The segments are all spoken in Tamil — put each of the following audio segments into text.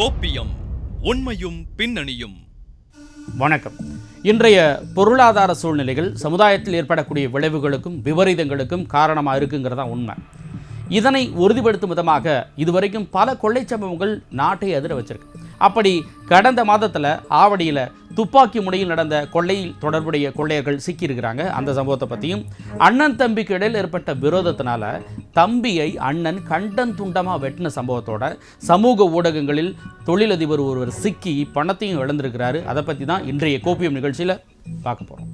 கோப்பியம் உண்மையும் பின்னணியும். வணக்கம். இன்றைய பொருளாதார சூழ்நிலைகள் சமுதாயத்தில் ஏற்படக்கூடிய விளைவுகளுக்கும் விபரீதங்களுக்கும் காரணமாக இருக்குங்கிறதா உண்மை. இதனை உறுதிப்படுத்தும் விதமாக இதுவரைக்கும் பல கொள்ளை சம்பவங்கள் நாட்டை அதிர வச்சிருக்கு. அப்படி கடந்த மாதத்தில் ஆவடியில் துப்பாக்கி முனையில் நடந்த கொள்ளையில் தொடர்புடைய கொள்ளையர்கள் சிக்கியிருக்கிறாங்க. அந்த சம்பவத்தை பற்றியும் அண்ணன் தம்பிக்கு இடையில் ஏற்பட்ட விரோதத்தினால தம்பியை அண்ணன் கண்டன் துண்டமாக வெட்டின சம்பவத்தோட சமூக ஊடகங்களில் தொழிலதிபர் ஒருவர் சிக்கி பணத்தையும் இழந்திருக்கிறாரு. அதை பற்றி தான் இன்றைய கோப்பியம் நிகழ்ச்சியில் பார்க்க போகிறோம்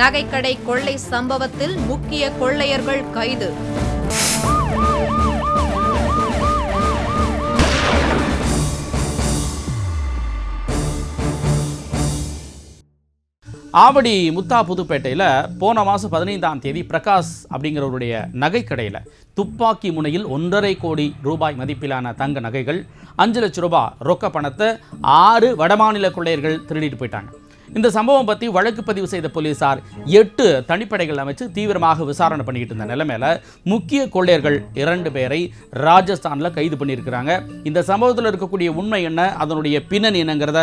நகைக்கடை கொள்ளை சம்பவத்தில் முக்கிய கொள்ளையர்கள் கைது. ஆவடி முத்தா புதுப்பேட்டையில் போன மாதம் பதினைந்தாம் தேதி பிரகாஷ் அப்படிங்கிறவருடைய நகைக்கடையில் துப்பாக்கி முனையில் ஒன்றரை கோடி ரூபாய் மதிப்பிலான தங்க நகைகள் அஞ்சு லட்ச ரூபாய் ரொக்க பணத்தை ஆறு வடமாநில கொள்ளையர்கள் திருடிட்டு போயிட்டாங்க. இந்த சம்பவம் பற்றி வழக்கு பதிவு செய்த போலீசார் எட்டு தனிப்படைகள் அமைச்சு தீவிரமாக விசாரணை பண்ணிக்கிட்டு இருந்த நிலைமையில் முக்கிய கொள்ளையர்கள் இரண்டு பேரை ராஜஸ்தானில் கைது பண்ணியிருக்கிறாங்க. இந்த சம்பவத்தில் இருக்கக்கூடிய உண்மை என்ன? அதனுடைய பின்னணி என்னங்கிறத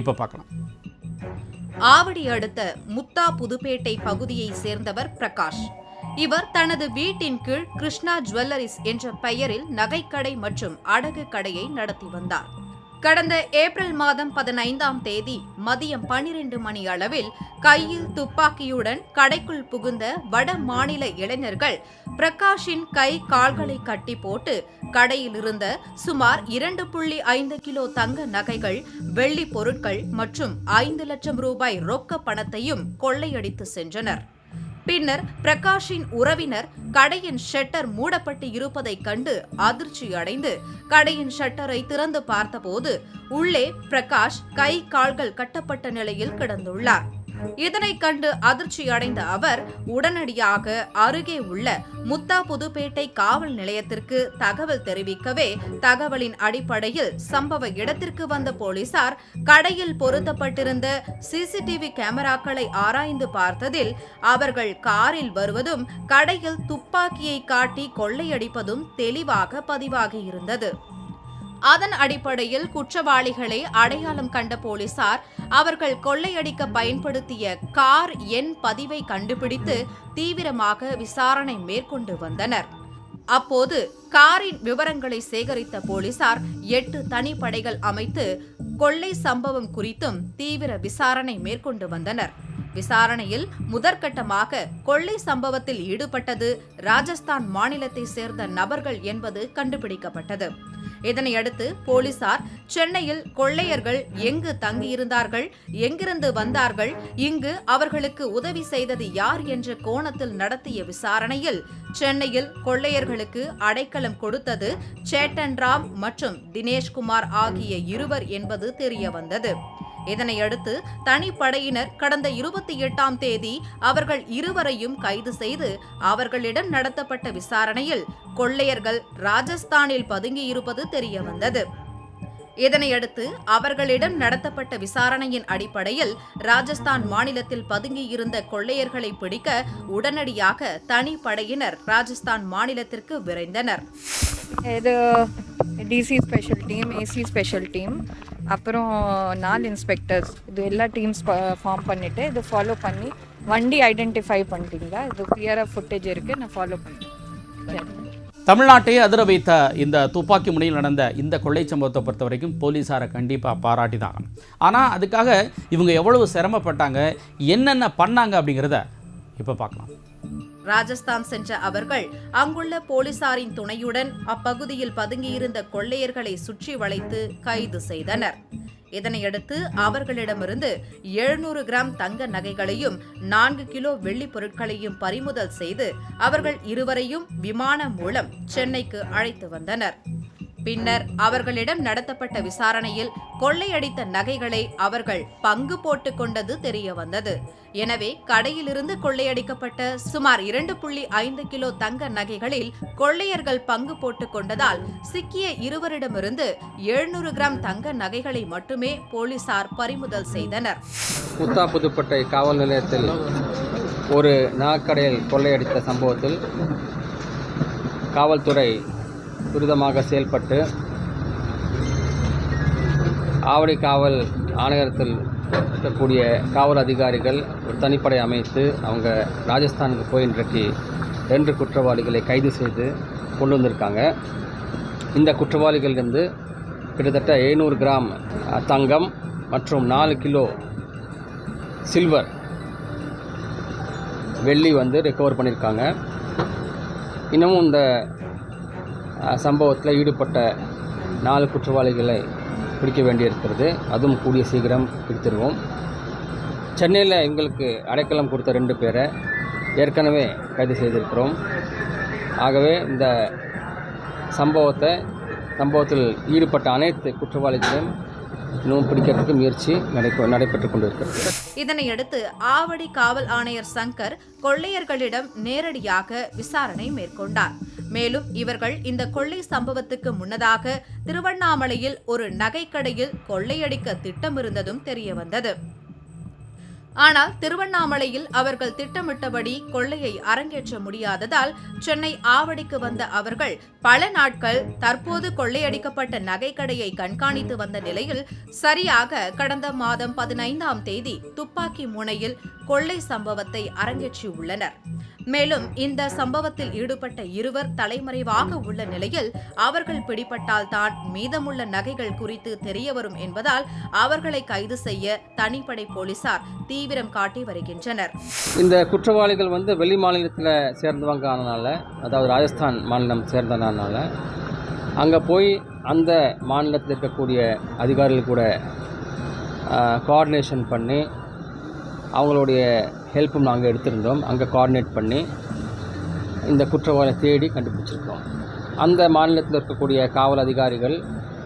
இப்போ பார்க்கலாம். ஆவடி அடுத்த முத்தா புதுப்பேட்டை பகுதியை சேர்ந்தவர் பிரகாஷ். இவர் தனது வீட்டின் கீழ் கிருஷ்ணா ஜுவல்லரிஸ் என்ற பெயரில் நகைக்கடை மற்றும் அடகு கடையை நடத்தி வந்தார். கடந்த ஏப்ரல் மாதம் பதினைந்தாம் தேதி மதியம் பனிரெண்டு மணி அளவில் கையில் துப்பாக்கியுடன் கடைக்குள் புகுந்த வட மாநில இளைஞர்கள் பிரகாஷின் கை கால்களை கட்டி போட்டு கடையில் இருந்த சுமார் இரண்டு புள்ளி ஐந்து கிலோ தங்க நகைகள் வெள்ளி பொருட்கள் மற்றும் ஐந்து லட்சம் ரூபாய் ரொக்க பணத்தையும் கொள்ளையடித்து சென்றனர். பின்னர் பிரகாஷின் உறவினர் கடையின் ஷட்டர் மூடப்பட்டு இருப்பதைக் கண்டு அதிர்ச்சி அடைந்து கடையின் ஷட்டரை திறந்து பார்த்தபோது உள்ளே பிரகாஷ் கை கால்கள் கட்டப்பட்ட நிலையில் கிடந்துள்ளார். இதனைக் கண்டு அதிர்ச்சி அடைந்த அவர் உடனடியாக அருகே உள்ள முத்தா புதுப்பேட்டை காவல் நிலையத்திற்கு தகவல் தெரிவிக்கவே தகவலின் அடிப்படையில் சம்பவ இடத்திற்கு வந்த போலீசார் கடையில் பொருத்தப்பட்டிருந்த சிசிடிவி கேமராக்களை ஆராய்ந்து பார்த்ததில் அவர்கள் காரில் வருவதும் கடையில் துப்பாக்கியை காட்டி கொள்ளையடிப்பதும் தெளிவாக பதிவாகியிருந்தது. அதன் அடிப்படையில் குற்றவாளிகளை அடையாளம் கண்ட போலீசார் அவர்கள் கொள்ளையடிக்க பயன்படுத்திய கார் எண் பதிவை கண்டுபிடித்து தீவிரமாக விசாரணை மேற்கொண்டு வந்தனர். அப்போது காரின் விவரங்களை சேகரித்த போலீசார் எட்டு தனிப்படைகள் அமைத்து கொள்ளை சம்பவம் குறித்தும் தீவிர விசாரணை மேற்கொண்டு வந்தனர். விசாரணையில் முதற்கட்டமாக கொள்ளை சம்பவத்தில் ஈடுபட்டது ராஜஸ்தான் மாநிலத்தை சேர்ந்த நபர்கள் என்பது கண்டுபிடிக்கப்பட்டது. இதனையடுத்து போலீசார் சென்னையில் கொள்ளையர்கள் எங்கு தங்கியிருந்தார்கள் எங்கிருந்து வந்தார்கள் இங்கு அவர்களுக்கு உதவி செய்தது யார் என்ற கோணத்தில் நடத்திய விசாரணையில் சென்னையில் கொள்ளையர்களுக்கு அடைக்கலம் கொடுத்தது சேட்டன் ராம் மற்றும் தினேஷ்குமார் ஆகிய இருவர் என்பது தெரியவந்தது. இதனையடுத்து தனிப்படையினர் கடந்த இருபத்தி எட்டாம் தேதி அவர்கள் இருவரையும் கைது செய்து அவர்களிடம் நடத்தப்பட்ட விசாரணையில் கொள்ளையர்கள் ராஜஸ்தானில் பதுங்கியிருப்பது தெரியவந்தது. இதனையடுத்து அவர்களிடம் நடத்தப்பட்ட விசாரணையின் அடிப்படையில் ராஜஸ்தான் மாநிலத்தில் பதுங்கியிருந்த கொள்ளையர்களை பிடிக்க உடனடியாக தனிப்படையினர் ராஜஸ்தான் மாநிலத்திற்கு விரைந்தனர். இது DC special team AC special team அப்புறம் நாலு இன்ஸ்பெக்டர்ஸ் இது எல்லா டீம்ஸ் ஃபார்ம் பண்ணிவிட்டு இது ஃபாலோ பண்ணி வண்டி ஐடென்டிஃபை பண்ணிட்டீங்களா? இது கிளியராக ஃபுட்டேஜ் இருக்குது நான் ஃபாலோ பண்ணிட்டேன் தமிழ்நாட்டையே அதிர வைத்த இந்த துப்பாக்கி முனையில் நடந்த இந்த கொள்ளை சம்பவத்தை பொறுத்த வரைக்கும் போலீஸாரை கண்டிப்பாக பாராட்டி தான் ஆனால் அதுக்காக இவங்க எவ்வளவு சிரமப்பட்டாங்க என்னென்ன பண்ணாங்க அப்படிங்கிறத இப்போ பார்க்கலாம். ராஜஸ்தான் சென்ற அவர்கள் அங்குள்ள போலீசாரின் துணையுடன் அப்பகுதியில் பதுங்கியிருந்த கொள்ளையர்களை சுற்றி வளைத்து கைது செய்தனர். இதனையடுத்து அவர்களிடமிருந்து எழுநூறு கிராம் தங்க நகைகளையும் நான்கு கிலோ வெள்ளி பொருட்களையும் பறிமுதல் செய்து அவர்கள் இருவரையும் விமானம் மூலம் சென்னைக்கு அழைத்து வந்தனர். பின்னர் அவர்களிடம் நடத்தப்பட்ட விசாரணையில் கொள்ளையடித்த நகைகளை அவர்கள் பங்கு போட்டுக் கொண்டது தெரிய வந்தது. எனவே கடையிலிருந்து கொள்ளையடிக்கப்பட்ட சுமார் இரண்டு புள்ளி ஐந்து கிலோ தங்க நகைகளில் கொள்ளையர்கள் பங்கு போட்டுக் கொண்டதால் சிக்கிய இருவரிடமிருந்து எழுநூறு கிராம் தங்க நகைகளை மட்டுமே போலீசார் பறிமுதல் செய்தனர். முத்தா புதுப்பட்டை காவல் நிலையத்தில் ஒரு நகைக்கடையில் கொள்ளையடித்த சம்பவத்தில் காவல்துறை துரிதமாக செயல்பட்டு ஆவடி காவல் ஆணையரத்தில் இருக்கக்கூடிய காவல் அதிகாரிகள் ஒரு தனிப்படை அமைத்து அவங்க ராஜஸ்தானுக்கு போய் இன்றைக்கு ரெண்டு குற்றவாளிகளை கைது செய்து கொண்டு வந்திருக்காங்க. இந்த குற்றவாளிகள் கிட்டத்தட்ட எழுநூறு கிராம் தங்கம் மற்றும் நாலு கிலோ சில்வர் வெள்ளி வந்து ரெக்கவர் பண்ணியிருக்காங்க. இன்னமும் இந்த சம்பவத்தில் ஈடுபட்ட நாலு குற்றவாளிகளை பிடிக்க வேண்டியிருக்கிறது. அதுவும் கூடிய சீக்கிரம் பிடித்திருவோம். சென்னையில் எங்களுக்கு அடைக்கலம் கொடுத்த ரெண்டு பேரை ஏற்கனவே கைது செய்திருக்கிறோம். ஆகவே இந்த சம்பவத்தை சம்பவத்தில் ஈடுபட்ட அனைத்து குற்றவாளிகளையும் இன்னும் பிடிக்கிறதுக்கு முயற்சி நடைபெற்று கொண்டிருக்கிறது. இதனையடுத்து ஆவடி காவல் ஆணையர் சங்கர் கொள்ளையர்களிடம் நேரடியாக விசாரணை மேற்கொண்டார். மேலும் இவர்கள் இந்த கொள்ளை சம்பவத்துக்கு முன்னதாக திருவண்ணாமலையில் ஒரு நகைக்கடையில் கொள்ளையடிக்க திட்டமிருந்ததும் தெரியவந்தது. ஆனால் திருவண்ணாமலையில் அவர்கள் திட்டமிட்டபடி கொள்ளையை அரங்கேற்ற முடியாததால் சென்னை ஆவடிக்கு வந்த அவர்கள் பல நாட்கள் தற்போது கொள்ளையடிக்கப்பட்ட நகைக்கடையை கண்காணித்து வந்த நிலையில் சரியாக கடந்த மாதம் பதினைந்தாம் தேதி துப்பாக்கி முனையில் கொள்ளை சம்பவத்தை அரங்கேற்றியுள்ளனர். மேலும் இந்த சம்பவத்தில் ஈடுபட்ட இருவர் தலைமறைவாக உள்ள நிலையில் அவர்கள் பிடிபட்டால் தான் மீதமுள்ள நகைகள் குறித்து தெரியவரும் என்பதால் அவர்களை கைது செய்ய தனிப்படை போலீசார் தீவிரம் காட்டி வருகின்றனர். இந்த குற்றவாளிகள் வந்து வெளி மாநிலத்தில் சேர்ந்தவங்க ஆனனால அதாவது ராஜஸ்தான் மாநிலம் சேர்ந்தனால அங்கே போய் அந்த மாநிலத்தில் இருக்கக்கூடிய அதிகாரிகள் கூட கோஆர்டினேஷன் பண்ணி அவங்களுடைய ஹெல்ப்பும் நாங்கள் எடுத்திருந்தோம். அங்கே கோஆர்டினேட் பண்ணி இந்த குற்றவாளியை தேடி கண்டுபிடிச்சிருக்கோம். அந்த மாநிலத்தில் இருக்கக்கூடிய காவல் அதிகாரிகள்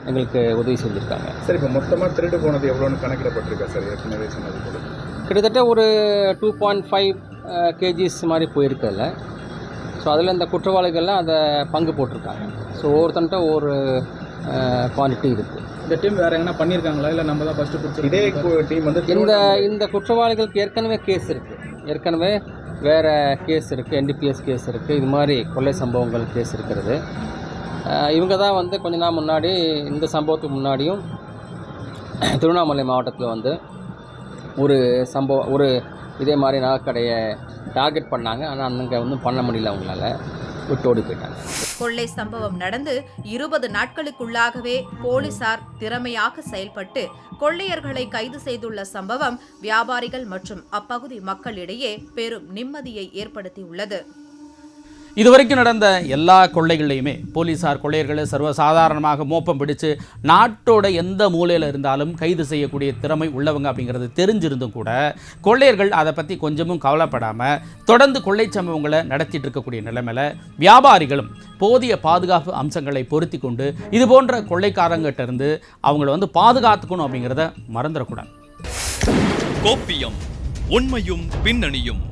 எங்களுக்கு உதவி செஞ்சுருக்காங்க. சார் இப்போ மொத்தமாக திருடு போனது எவ்வளோன்னு கணக்கிடப்பட்டிருக்கா சார்? ஏற்கனவே சொன்னது போல. கிட்டத்தட்ட ஒரு டூ பாயிண்ட் ஃபைவ் கேஜிஸ் மாதிரி போயிருக்கல ஸோ அதில் இந்த குற்றவாளிகள்லாம் அதை பங்கு போட்டிருக்காங்க. ஸோ ஒவ்வொருத்தன்ட்ட ஒரு குவான்டிட்டி இருக்குது இந்த டீம் வேற எங்கன்னா பண்ணியிருக்காங்களா இல்லை நம்ம தான் ஃபர்ஸ்ட் பிடிச்சி இதே டீம் வந்து இந்த இந்த குற்றவாளிகளுக்கு ஏற்கனவே கேஸ் இருக்குது ஏற்கனவே வேறு கேஸ் இருக்குது என்டிபிஎஸ் கேஸ் இருக்குது இது மாதிரி கொள்ளை சம்பவங்கள் கேஸ் இருக்கிறது. இவங்க தான் வந்து கொஞ்ச நாள் முன்னாடி இந்த சம்பவத்துக்கு முன்னாடியும் திருவண்ணாமலை மாவட்டத்தில் வந்து ஒரு சம்பவம் ஒரு இதே மாதிரி நகைக்கடையை டார்கெட் பண்ணாங்க. ஆனால் அங்கே ஒன்றும் பண்ண முடியல அவங்களால. விட்டு ஓடி போயிட்டாங்க. கொள்ளை சம்பவம் நடந்து இருபது நாட்களுக்குள்ளாகவே போலீசார் திறமையாக செயல்பட்டு கொள்ளையர்களை கைது செய்துள்ள சம்பவம் வியாபாரிகள் மற்றும் அப்பகுதி மக்களிடையே பெரும் நிம்மதியை ஏற்படுத்தியுள்ளது. இதுவரைக்கும் நடந்த எல்லா கொள்ளைகள்லையுமே போலீசார் கொள்ளையர்களை சர்வசாதாரணமாக மோப்பம் பிடிச்சு நாட்டோட எந்த மூலையில் இருந்தாலும் கைது செய்யக்கூடிய திறமை உள்ளவங்க அப்படிங்கிறது தெரிஞ்சிருந்தும் கூட கொள்ளையர்கள் அதை பற்றி கொஞ்சமும் கவலைப்படாமல் தொடர்ந்து கொள்ளை சம்பவங்களை நடத்திட்டு இருக்கக்கூடிய நிலைமையில் வியாபாரிகளும் போதிய பாதுகாப்பு அம்சங்களை பொருத்தி கொண்டு இது போன்ற கொள்ளைக்காரங்கிட்ட இருந்து அவங்கள வந்து பாதுகாத்துக்கணும் அப்படிங்கிறத மறந்துடக்கூடாது. கோப்பியம் உண்மையும் பின்னணியும்.